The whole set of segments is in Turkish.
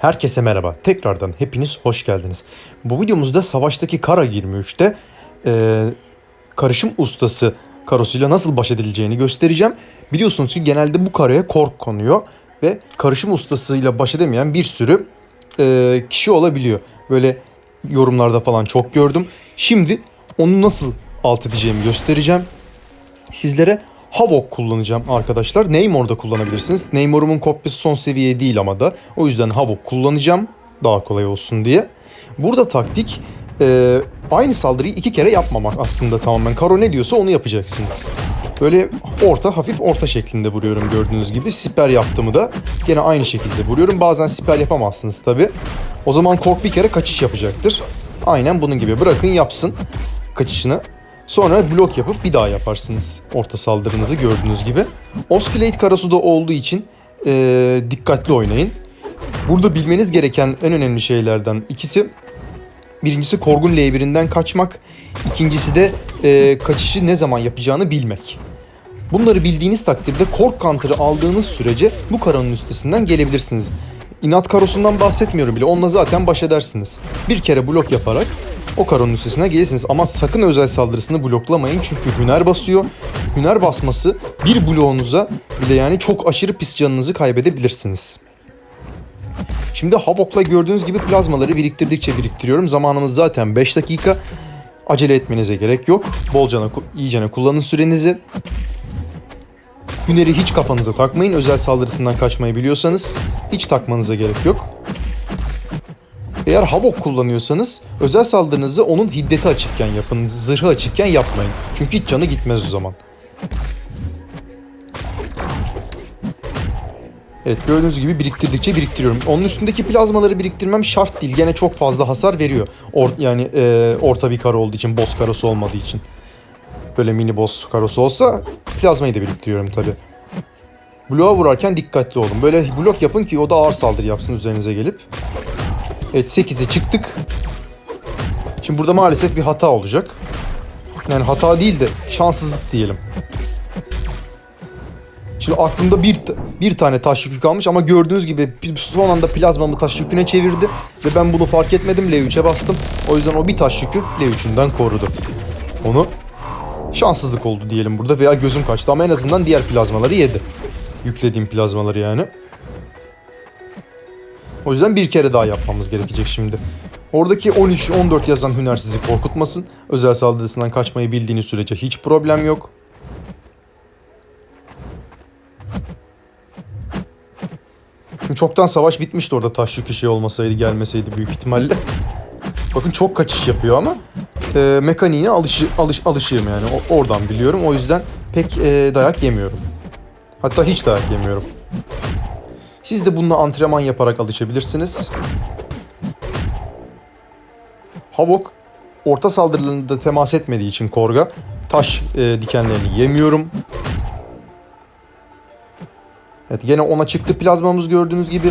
Herkese merhaba. Tekrardan hepiniz hoş geldiniz. Bu videomuzda savaştaki Kara 23'te e, karışım ustası karosuyla nasıl baş edileceğini göstereceğim. Biliyorsunuz ki genelde bu karaya kork konuyor ve karışım ustasıyla baş edemeyen bir sürü e, kişi olabiliyor. Böyle yorumlarda falan çok gördüm. Şimdi onu nasıl alt edeceğimi göstereceğim. Sizlere Havok kullanacağım arkadaşlar. Neymore'da kullanabilirsiniz. Neymore'umun kopyası son seviye değil ama da. O yüzden Havok kullanacağım. Daha kolay olsun diye. Burada taktik e, aynı saldırıyı iki kere yapmamak aslında tamamen. Karo ne diyorsa onu yapacaksınız. Böyle orta hafif orta şeklinde vuruyorum gördüğünüz gibi. Siper yaptığımı da gene aynı şekilde vuruyorum. Bazen siper yapamazsınız tabi. O zaman kork bir kere kaçış yapacaktır. Aynen bunun gibi bırakın yapsın kaçışını. Sonra blok yapıp bir daha yaparsınız orta saldırınızı gördüğünüz gibi. Oscillate karası da olduğu için eee, dikkatli oynayın. Burada bilmeniz gereken en önemli şeylerden ikisi birincisi Korgun L1'inden kaçmak, ikincisi de eee, kaçışı ne zaman yapacağını bilmek. Bunları bildiğiniz takdirde Kork Counter'ı aldığınız sürece bu karanın üstesinden gelebilirsiniz. İnat karosundan bahsetmiyorum bile. Onunla zaten baş edersiniz. Bir kere blok yaparak o karonun üstesine gelirsiniz. Ama sakın özel saldırısını bloklamayın. Çünkü hüner basıyor. Hüner basması bir bloğunuza bile yani çok aşırı pis canınızı kaybedebilirsiniz. Şimdi Havok'la gördüğünüz gibi plazmaları biriktirdikçe biriktiriyorum. Zamanımız zaten 5 dakika. Acele etmenize gerek yok. Bolcana, iyicene kullanın sürenizi. Hüneri hiç kafanıza takmayın. Özel saldırısından kaçmayı biliyorsanız hiç takmanıza gerek yok. Eğer Havok kullanıyorsanız özel saldırınızı onun hiddeti açıkken yapın. Zırhı açıkken yapmayın. Çünkü hiç canı gitmez o zaman. Evet gördüğünüz gibi biriktirdikçe biriktiriyorum. Onun üstündeki plazmaları biriktirmem şart değil. Gene çok fazla hasar veriyor. Or yani e, orta bir karo olduğu için, boss karosu olmadığı için. Böyle mini boss karosu olsa plazmayı da biriktiriyorum tabi. Bloğa vurarken dikkatli olun. Böyle blok yapın ki o da ağır saldırı yapsın üzerinize gelip. Evet 8'e çıktık. Şimdi burada maalesef bir hata olacak. Yani hata değil de şanssızlık diyelim. Şimdi aklımda bir, bir tane taş yükü kalmış ama gördüğünüz gibi son anda plazmamı taş yüküne çevirdi. Ve ben bunu fark etmedim L3'e bastım. O yüzden o bir taş yükü L3'ünden korudu. Onu şanssızlık oldu diyelim burada veya gözüm kaçtı ama en azından diğer plazmaları yedi. Yüklediğim plazmaları yani. O yüzden bir kere daha yapmamız gerekecek şimdi. Oradaki 13-14 yazan hüner sizi korkutmasın. Özel saldırısından kaçmayı bildiğiniz sürece hiç problem yok. Çoktan savaş bitmişti orada taş yükü şey olmasaydı gelmeseydi büyük ihtimalle. Bakın çok kaçış yapıyor ama e, mekaniğine alış, alış, alışığım yani o, oradan biliyorum. O yüzden pek e, dayak yemiyorum. Hatta hiç dayak yemiyorum. Siz de bununla antrenman yaparak alışabilirsiniz. Havok orta saldırılarında temas etmediği için Korga taş e, dikenlerini yemiyorum. Evet gene ona çıktı plazmamız gördüğünüz gibi.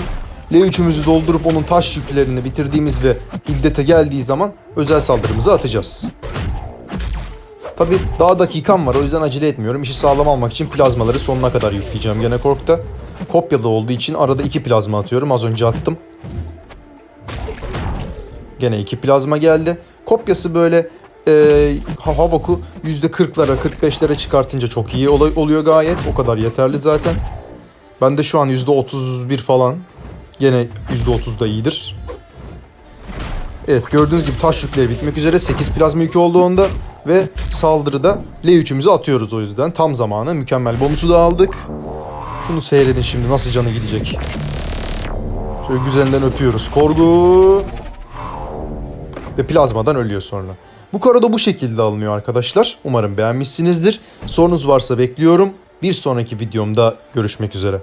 L3'ümüzü doldurup onun taş yüklerini bitirdiğimiz ve hiddete geldiği zaman özel saldırımızı atacağız. Tabi daha dakikam var o yüzden acele etmiyorum. İşi sağlam almak için plazmaları sonuna kadar yükleyeceğim gene Kork'ta. Kopyalı olduğu için arada iki plazma atıyorum. Az önce attım. Gene iki plazma geldi. Kopyası böyle e, Havok'u %40'lara 45'lere çıkartınca çok iyi ol- oluyor gayet. O kadar yeterli zaten. Ben de şu an %31 falan. Gene %30 da iyidir. Evet gördüğünüz gibi taş yükleri bitmek üzere. 8 plazma yükü oldu onda. Ve saldırıda L3'ümüzü atıyoruz o yüzden. Tam zamanı. Mükemmel bonusu da aldık. Şunu seyredin şimdi nasıl canı gidecek. Şöyle güzelinden öpüyoruz. Korgu. Ve plazmadan ölüyor sonra. Bu karo da bu şekilde alınıyor arkadaşlar. Umarım beğenmişsinizdir. Sorunuz varsa bekliyorum. Bir sonraki videomda görüşmek üzere.